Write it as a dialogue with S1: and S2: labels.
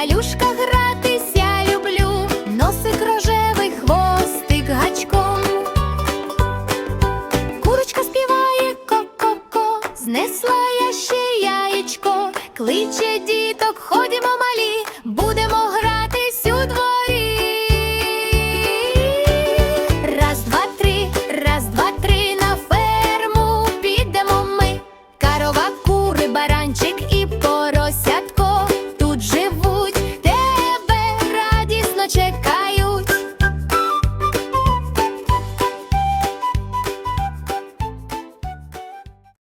S1: на гратися люблю, носик рожевий хвостик гачком. Курочка співає ко-ко-ко, знесла я ще яєчко, кличе діток, ходімо малі. ucieka